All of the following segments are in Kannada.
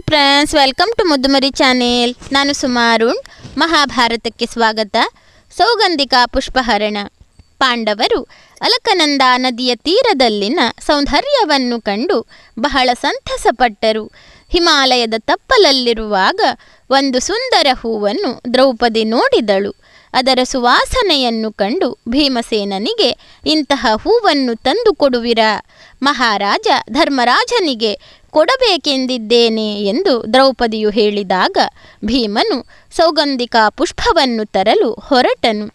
Hi friends welcome to Muddumari channel ನಾನು ಸುಮಾರುಣ್ ಮಹಾಭಾರತಕ್ಕೆ ಸ್ವಾಗತ ಸೌಗಂಧಿಕ ಪುಷ್ಪಹರಣ ಪಾಂಡವರು ಅಲಕನಂದ ನದಿಯ ತೀರದಲ್ಲಿನ ಸೌಂದರ್ಯವನ್ನು ಕಂಡು ಬಹಳ ಸಂತಸಪಟ್ಟರು ಹಿಮಾಲಯದ ತಪ್ಪಲಲ್ಲಿರುವಾಗ ಒಂದು ಸುಂದರ ಹೂವನ್ನು ದ್ರೌಪದಿ ನೋಡಿದಳು ಅದರ ಸುವಾಸನೆಯನ್ನು ಕಂಡು ಭೀಮಸೇನನಿಗೆ ಇಂತಹ ಹೂವನ್ನು ತಂದು ಕೊಡುವಿರಾ ಮಹಾರಾಜ ಧರ್ಮರಾಜನಿಗೆ ಕೊಡಬೇಕೆಂದಿದ್ದೇನೆ ಎಂದು ದ್ರೌಪದಿಯು ಹೇಳಿದಾಗ ಭೀಮನು ಸೌಗಂಧಿಕ ಪುಷ್ಪವನ್ನು ತರಲು ಹೊರಟನು.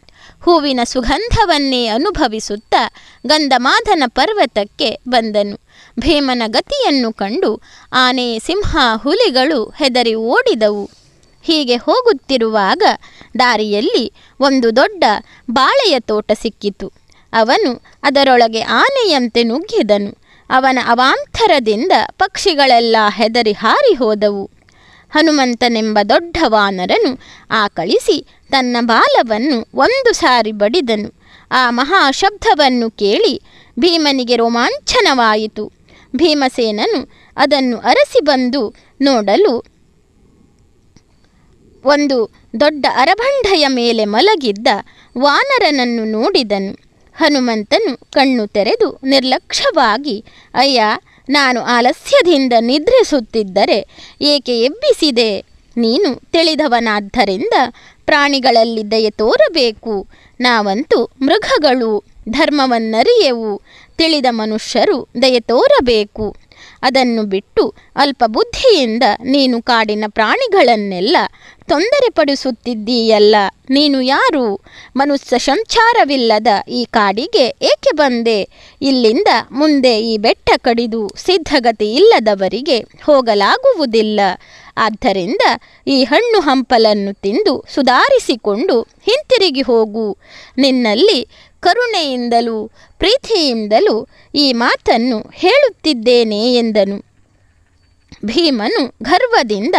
ಹೂವಿನ ಸುಗಂಧವನ್ನೇ ಅನುಭವಿಸುತ್ತಾ ಗಂಧಮಾಧನ ಪರ್ವತಕ್ಕೆ ಬಂದನು. ಭೀಮನ ಗತಿಯನ್ನು ಕಂಡು ಆನೆ ಸಿಂಹ ಹುಲಿಗಳು ಹೆದರಿ ಓಡಿದವು. ಹೀಗೆ ಹೋಗುತ್ತಿರುವಾಗ ದಾರಿಯಲ್ಲಿ ಒಂದು ದೊಡ್ಡ ಬಾಳೆಯ ತೋಟ ಸಿಕ್ಕಿತು. ಅವನು ಅದರೊಳಗೆ ಆನೆಯಂತೆ ನುಗ್ಗಿದನು. ಅವನ ಅವಾಂತರದಿಂದ ಪಕ್ಷಿಗಳೆಲ್ಲ ಹೆದರಿ ಹಾರಿ ಹೋದವು. ಹನುಮಂತನೆಂಬ ದೊಡ್ಡ ವಾನರನು ಆಕಳಿಸಿ ತನ್ನ ಬಾಲವನ್ನು ಒಂದು ಸಾರಿ ಬಡಿದನು. ಆ ಮಹಾಶಬ್ದವನ್ನು ಕೇಳಿ ಭೀಮನಿಗೆ ರೋಮಾಂಚನವಾಯಿತು. ಭೀಮಸೇನನು ಅದನ್ನು ಅರಸಿ ಬಂದು ನೋಡಲು ಒಂದು ದೊಡ್ಡ ಅರಭಂಡೆಯ ಮೇಲೆ ಮಲಗಿದ್ದ ವಾನರನನ್ನು ನೋಡಿದನು. ಹನುಮಂತನು ಕಣ್ಣು ತೆರೆದು ನಿರ್ಲಕ್ಷ್ಯವಾಗಿ, ಅಯ್ಯ, ನಾನು ಆಲಸ್ಯದಿಂದ ನಿದ್ರಿಸುತ್ತಿದ್ದರೆ ಏಕೆ ಎಬ್ಬಿಸಿದೆ? ನೀನು ತಿಳಿದವನಾದ್ದರಿಂದ ಪ್ರಾಣಿಗಳಲ್ಲಿ ದಯೆ ತೋರಬೇಕು. ನಾವಂತೂ ಮೃಗಗಳು, ಧರ್ಮವನ್ನರಿಯೆವು. ತಿಳಿದ ಮನುಷ್ಯರು ದಯೆ ತೋರಬೇಕು. ಅದನ್ನು ಬಿಟ್ಟು ಅಲ್ಪ ಬುದ್ಧಿಯಿಂದ ನೀನು ಕಾಡಿನ ಪ್ರಾಣಿಗಳನ್ನೆಲ್ಲ ತೊಂದರೆ ಪಡಿಸುತ್ತಿದ್ದೀಯಲ್ಲ ನೀನು ಯಾರು? ಮನುಷ್ಯ ಸಂಚಾರವಿಲ್ಲದ ಈ ಕಾಡಿಗೆ ಏಕೆ ಬಂದೆ? ಇಲ್ಲಿಂದ ಮುಂದೆ ಈ ಬೆಟ್ಟ ಕಡಿದು ಸಿದ್ಧಗತಿ ಇಲ್ಲದವರಿಗೆ ಹೋಗಲಾಗುವುದಿಲ್ಲ. ಆದ್ದರಿಂದ ಈ ಹಣ್ಣು ಹಂಪಲನ್ನು ತಿಂದು ಸುಧಾರಿಸಿಕೊಂಡು ಹಿಂತಿರುಗಿ ಹೋಗು. ನಿನ್ನಲ್ಲಿ ಕರುಣೆಯಿಂದಲೂ ಪ್ರೀತಿಯಿಂದಲೂ ಈ ಮಾತನ್ನು ಹೇಳುತ್ತಿದ್ದೇನೆ ಎಂದನು. ಭೀಮನು ಗರ್ವದಿಂದ,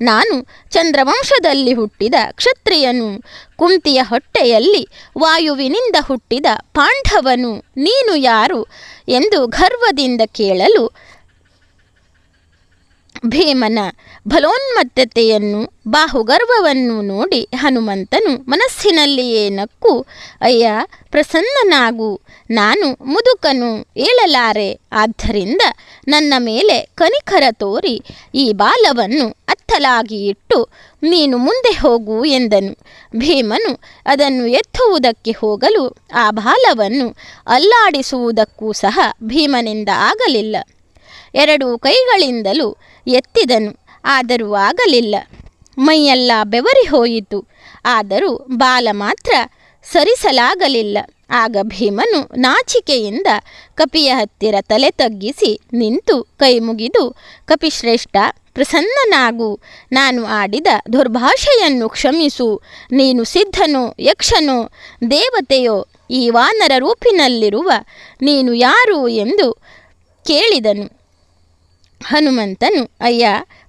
ನಾನು ಚಂದ್ರವಂಶದಲ್ಲಿ ಹುಟ್ಟಿದ ಕ್ಷತ್ರಿಯನು, ಕುಂತಿಯ ಹೊಟ್ಟೆಯಲ್ಲಿ ವಾಯುವಿನಿಂದ ಹುಟ್ಟಿದ ಪಾಂಡವನು, ನೀನು ಯಾರು? ಎಂದು ಗರ್ವದಿಂದ ಕೇಳಲು ಭೀಮನ ಬಲೋನ್ಮತ್ತತೆಯನ್ನು, ಬಾಹುಗರ್ವವನ್ನು ನೋಡಿ ಹನುಮಂತನು ಮನಸ್ಸಿನಲ್ಲಿಯೇ ನಕ್ಕು, ಅಯ್ಯ ಪ್ರಸನ್ನನಾಗು, ನಾನು ಮುದುಕನು ಏಳಲಾರೆ, ಆದ್ದರಿಂದ ನನ್ನ ಮೇಲೆ ಕನಿಕರ ತೋರಿ, ಈ ಬಾಲವನ್ನು ಅತ್ತಲಾಗಿ ಇಟ್ಟು ನೀನು ಮುಂದೆ ಹೋಗು ಎಂದನು. ಭೀಮನು ಅದನ್ನು ಎತ್ತುವುದಕ್ಕೆ ಹೋಗಲು ಆ ಬಾಲವನ್ನು ಅಲ್ಲಾಡಿಸುವುದಕ್ಕೂ ಸಹ ಭೀಮನಿಂದ ಆಗಲಿಲ್ಲ. ಎರಡು ಕೈಗಳಿಂದಲೂ ಎತ್ತಿದನು. ಆದರೂ ಆಗಲಿಲ್ಲ. ಮೈಯೆಲ್ಲ ಬೆವರಿ ಹೋಯಿತು. ಆದರೂ ಬಾಲ ಮಾತ್ರ ಸರಿಸಲಾಗಲಿಲ್ಲ. ಆಗ ಭೀಮನು ನಾಚಿಕೆಯಿಂದ ಕಪಿಯ ಹತ್ತಿರ ತಲೆ ತಗ್ಗಿಸಿ ನಿಂತು ಕೈ ಮುಗಿದು, ಕಪಿಶ್ರೇಷ್ಠ, ಪ್ರಸನ್ನನಾಗು. ನಾನು ಆಡಿದ ದುರ್ಭಾಷೆಯನ್ನು ಕ್ಷಮಿಸು. ನೀನು ಸಿದ್ಧನೋ, ಯಕ್ಷನೋ, ದೇವತೆಯೋ, ಈ ವಾನರ ರೂಪಿನಲ್ಲಿರುವ ನೀನು ಯಾರು? ಎಂದು ಕೇಳಿದನು. ಹನುಮಂತನು ಅಯ್ಯ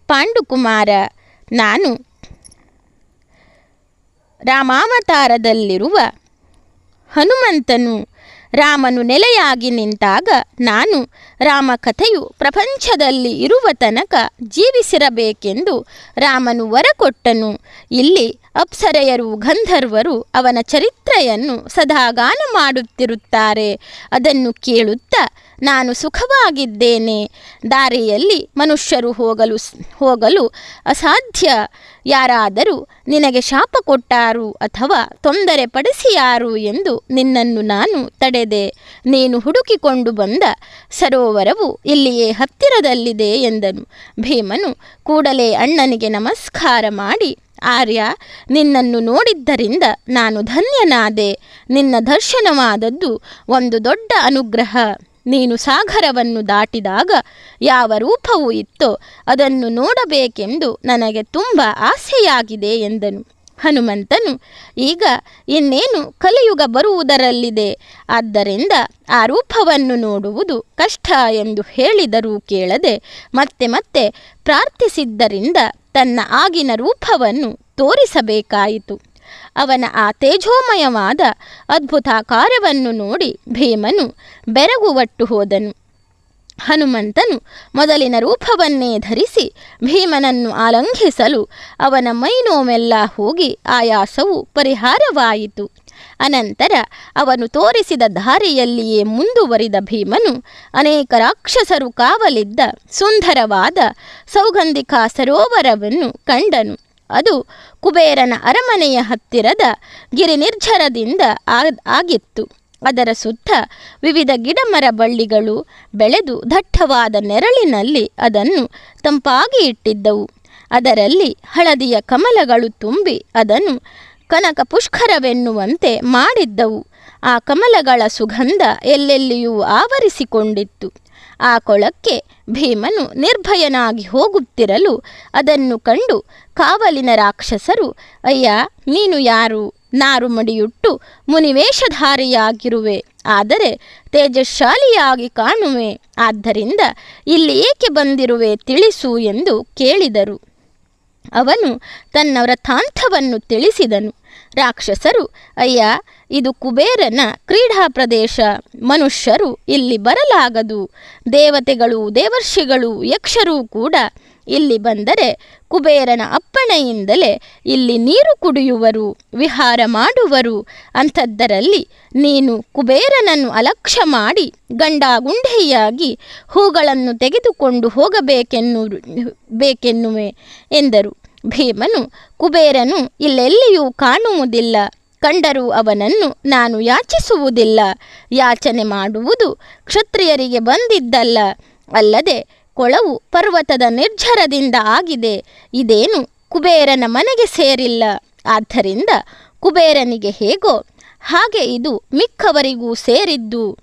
ಪಾಂಡುಕುಮಾರ ನಾನು ರಾಮಾವತಾರದಲ್ಲಿರುವ ಹನುಮಂತನು ರಾಮನು ನೆಲೆಯಾಗಿ ನಿಂತಾಗ ನಾನು ರಾಮಕಥೆಯು ಪ್ರಪಂಚದಲ್ಲಿ ಇರುವ ತನಕ ಜೀವಿಸಿರಬೇಕೆಂದು ರಾಮನು ವರ ಕೊಟ್ಟನು ಇಲ್ಲಿ ಅಪ್ಸರೆಯರು, ಗಂಧರ್ವರು ಅವನ ಚರಿತ್ರೆಯನ್ನು ಸದಾ ಗಾನ ಮಾಡುತ್ತಿರುತ್ತಾರೆ. ಅದನ್ನು ಕೇಳುತ್ತಾ ನಾನು ಸುಖವಾಗಿದ್ದೇನೆ. ದಾರಿಯಲ್ಲಿ ಮನುಷ್ಯರು ಹೋಗಲು ಹೋಗಲು ಅಸಾಧ್ಯ. ಯಾರಾದರೂ ನಿನಗೆ ಶಾಪ ಕೊಟ್ಟಾರು ಅಥವಾ ತೊಂದರೆ ಪಡಿಸಿಯಾರು ಎಂದು ನಿನ್ನನ್ನು ನಾನು ತಡೆದೆ. ನೀನು ಹುಡುಕಿಕೊಂಡು ಬಂದ ಸರೋವರವು ಇಲ್ಲಿಯೇ ಹತ್ತಿರದಲ್ಲಿದೆ ಎಂದನು. ಭೀಮನು ಕೂಡಲೇ ಅಣ್ಣನಿಗೆ ನಮಸ್ಕಾರ ಮಾಡಿ, ಆರ್ಯ, ನಿನ್ನನ್ನು ನೋಡಿದ್ದರಿಂದ ನಾನು ಧನ್ಯನಾದೆ. ನಿನ್ನ ದರ್ಶನವಾದದ್ದು ಒಂದು ದೊಡ್ಡ ಅನುಗ್ರಹ. ನೀನು ಸಾಗರವನ್ನು ದಾಟಿದಾಗ ಯಾವ ರೂಪವು ಇತ್ತೋ ಅದನ್ನು ನೋಡಬೇಕೆಂದು ನನಗೆ ತುಂಬ ಆಸೆಯಾಗಿದೆ ಎಂದನು. ಹನುಮಂತನು, ಈಗ ಇನ್ನೇನು ಕಲಿಯುಗ ಬರುವುದರಲ್ಲಿದೆ? ಆದ್ದರಿಂದ ಆ ರೂಪವನ್ನು ನೋಡುವುದು ಕಷ್ಟ ಎಂದು ಹೇಳಿದರೂ ಕೇಳದೆ ಮತ್ತೆ ಮತ್ತೆ ಪ್ರಾರ್ಥಿಸಿದ್ದರಿಂದ ತನ್ನ ಆಗಿನ ರೂಪವನ್ನು ತೋರಿಸಬೇಕಾಯಿತು. ಅವನ ಆ ತೇಜೋಮಯವಾದ ಅದ್ಭುತ ಕಾರ್ಯವನ್ನು ನೋಡಿ ಭೀಮನು ಬೆರಗುವಟ್ಟು ಹೋದನು. ಹನುಮಂತನು ಮೊದಲಿನ ರೂಪವನ್ನೇ ಧರಿಸಿ ಭೀಮನನ್ನು ಆಲಂಘಿಸಲು ಅವನ ಮೈನೋಮೆಲ್ಲ ಹೋಗಿ ಆಯಾಸವು ಪರಿಹಾರವಾಯಿತು. ಅನಂತರ ಅವನು ತೋರಿಸಿದ ದಾರಿಯಲ್ಲಿಯೇ ಮುಂದುವರಿದ ಭೀಮನು ಅನೇಕ ರಾಕ್ಷಸರು ಕಾವಲಿದ್ದ ಸುಂದರವಾದ ಸೌಗಂಧಿಕಾ ಸರೋವರವನ್ನು ಕಂಡನು. ಅದು ಕುಬೇರನ ಅರಮನೆಯ ಹತ್ತಿರದ ಗಿರಿನಿರ್ಜರದಿಂದ ಆಗಿತ್ತು. ಅದರ ಸುತ್ತ ವಿವಿಧ ಗಿಡಮರ ಬಳ್ಳಿಗಳು ಬೆಳೆದು ದಟ್ಟವಾದ ನೆರಳಿನಲ್ಲಿ ಅದನ್ನು ತಂಪಾಗಿ ಇಟ್ಟಿದ್ದವು. ಅದರಲ್ಲಿ ಹಳದಿಯ ಕಮಲಗಳು ತುಂಬಿ ಅದನ್ನು ಕನಕ ಪುಷ್ಕರವೆನ್ನುವಂತೆ ಮಾಡಿದ್ದವು. ಆ ಕಮಲಗಳ ಸುಗಂಧ ಎಲ್ಲೆಲ್ಲಿಯೂ ಆವರಿಸಿಕೊಂಡಿತ್ತು. ಆ ಕೊಳಕ್ಕೆ ಭೀಮನು ನಿರ್ಭಯನಾಗಿ ಹೋಗುತ್ತಿರಲು ಅದನ್ನು ಕಂಡು ಕಾವಲಿನ ರಾಕ್ಷಸರು, ಅಯ್ಯ, ನೀನು ಯಾರು? ನಾರು ಮಡಿಯುಟ್ಟು ಮುನಿವೇಷಧಾರಿಯಾಗಿರುವೆ. ಆದರೆ ತೇಜಶಾಲಿಯಾಗಿ ಕಾಣುವೆ. ಆದ್ದರಿಂದ ಇಲ್ಲಿ ಏಕೆ ಬಂದಿರುವೆ ತಿಳಿಸು ಎಂದು ಕೇಳಿದರು. ಅವನು ತನ್ನ ವ್ರತಾಂತವನ್ನು ತಿಳಿಸಿದನು. ರಾಕ್ಷಸರು, ಅಯ್ಯ, ಇದು ಕುಬೇರನ ಕ್ರೀಡಾ ಪ್ರದೇಶ. ಮನುಷ್ಯರು ಇಲ್ಲಿ ಬರಲಾಗದು. ದೇವತೆಗಳು ದೇವರ್ಷಿಗಳು ಯಕ್ಷರೂ ಕೂಡ ಇಲ್ಲಿ ಬಂದರೆ ಕುಬೇರನ ಅಪ್ಪಣೆಯಿಂದಲೇ ಇಲ್ಲಿ ನೀರು ಕುಡಿಯುವರು, ವಿಹಾರ ಮಾಡುವರು. ಅಂಥದ್ದರಲ್ಲಿ ನೀನು ಕುಬೇರನನ್ನು ಅಲಕ್ಷ್ಯ ಮಾಡಿ ಗಂಡಾಗುಂಡೆಯಾಗಿ ಹೂಗಳನ್ನು ತೆಗೆದುಕೊಂಡು ಹೋಗಬೇಕೆನ್ನು ಬೇಕೆನ್ನುವೆ ಎಂದರು. ಭೀಮನು ಕುಬೇರನು ಇಲ್ಲೆಲ್ಲಿಯೂ ಕಾಣುವುದಿಲ್ಲ. ಕಂಡರೂ ಅವನನ್ನು ನಾನು ಯಾಚಿಸುವುದಿಲ್ಲ. ಯಾಚನೆ ಮಾಡುವುದು ಕ್ಷತ್ರಿಯರಿಗೆ ಬಂದಿದ್ದಲ್ಲ. ಅಲ್ಲದೆ ಕೊಳವು ಪರ್ವತದ ನಿರ್ಜರದಿಂದ ಆಗಿದೆ. ಇದೇನು ಕುಬೇರನ ಮನೆಗೆ ಸೇರಿಲ್ಲ. ಆದ್ದರಿಂದ ಕುಬೇರನಿಗೆ ಹೇಗೋ ಹಾಗೆ ಇದು ಮಿಕ್ಕವರಿಗೂ ಸೇರಿದ್ದು.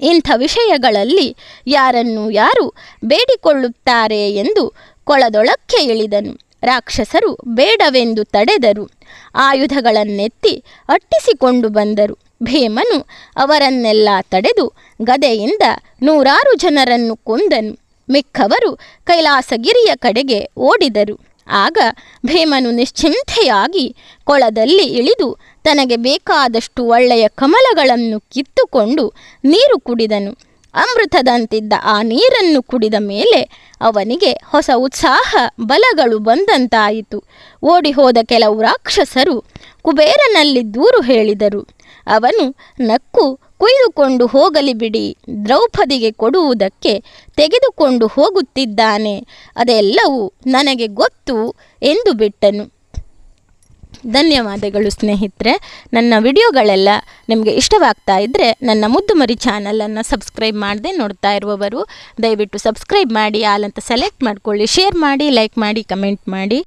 ಇಂಥ ವಿಷಯಗಳಲ್ಲಿ ಯಾರನ್ನು ಯಾರು ಬೇಡಿಕೊಳ್ಳುತ್ತಾರೆ ಎಂದು ಕೊಳದೊಳಕ್ಕೆ ಇಳಿದನು. ರಾಕ್ಷಸರು ಬೇಡವೆಂದು ತಡೆದರು. ಆಯುಧಗಳನ್ನೆತ್ತಿ ಅಟ್ಟಿಸಿಕೊಂಡು ಬಂದರು. ಭೀಮನು ಅವರನ್ನೆಲ್ಲ ತಡೆದು ಗದೆಯಿಂದ ನೂರಾರು ಜನರನ್ನು ಕೊಂದನು. ಮಿಕ್ಕವರು ಕೈಲಾಸಗಿರಿಯ ಕಡೆಗೆ ಓಡಿದರು. ಆಗ ಭೀಮನು ನಿಶ್ಚಿಂತೆಯಾಗಿ ಕೊಳದಲ್ಲಿ ಇಳಿದು ತನಗೆ ಬೇಕಾದಷ್ಟು ಒಳ್ಳೆಯ ಕಮಲಗಳನ್ನು ಕಿತ್ತುಕೊಂಡು ನೀರು ಕುಡಿದನು. ಅಮೃತದಂತಿದ್ದ ಆ ನೀರನ್ನು ಕುಡಿದ ಮೇಲೆ ಅವನಿಗೆ ಹೊಸ ಉತ್ಸಾಹ, ಬಲಗಳು ಬಂದಂತಾಯಿತು. ಓಡಿ ಹೋದ ಕೆಲವು ರಾಕ್ಷಸರು ಕುಬೇರನಲ್ಲಿ ದೂರು ಹೇಳಿದರು. ಅವನು ನಕ್ಕು ಕುಯ್ದುಕೊಂಡು ಹೋಗಲಿ ಬಿಡಿ. ದ್ರೌಪದಿಗೆ ಕೊಡುವುದಕ್ಕೆ ತೆಗೆದುಕೊಂಡು ಹೋಗುತ್ತಿದ್ದಾನೆ. ಅದೆಲ್ಲವೂ ನನಗೆ ಗೊತ್ತು ಎಂದು ಬಿಟ್ಟನು. ಧನ್ಯವಾದಗಳು ಸ್ನೇಹಿತರೆ. ನನ್ನ ವಿಡಿಯೋಗಳೆಲ್ಲ ನಿಮಗೆ ಇಷ್ಟವಾಗ್ತಾ ಇದ್ದರೆ ನನ್ನ ಮುದ್ದು ಮರಿ ಚಾನಲನ್ನು ಸಬ್ಸ್ಕ್ರೈಬ್ ಮಾಡದೆ ನೋಡ್ತಾ ಇರುವವರು, ದಯವಿಟ್ಟು ಸಬ್ಸ್ಕ್ರೈಬ್ ಮಾಡಿ ಆಲಂತ ಸೆಲೆಕ್ಟ್ ಮಾಡಿಕೊಳ್ಳಿ, ಶೇರ್ ಮಾಡಿ, ಲೈಕ್ ಮಾಡಿ, ಕಮೆಂಟ್ ಮಾಡಿ.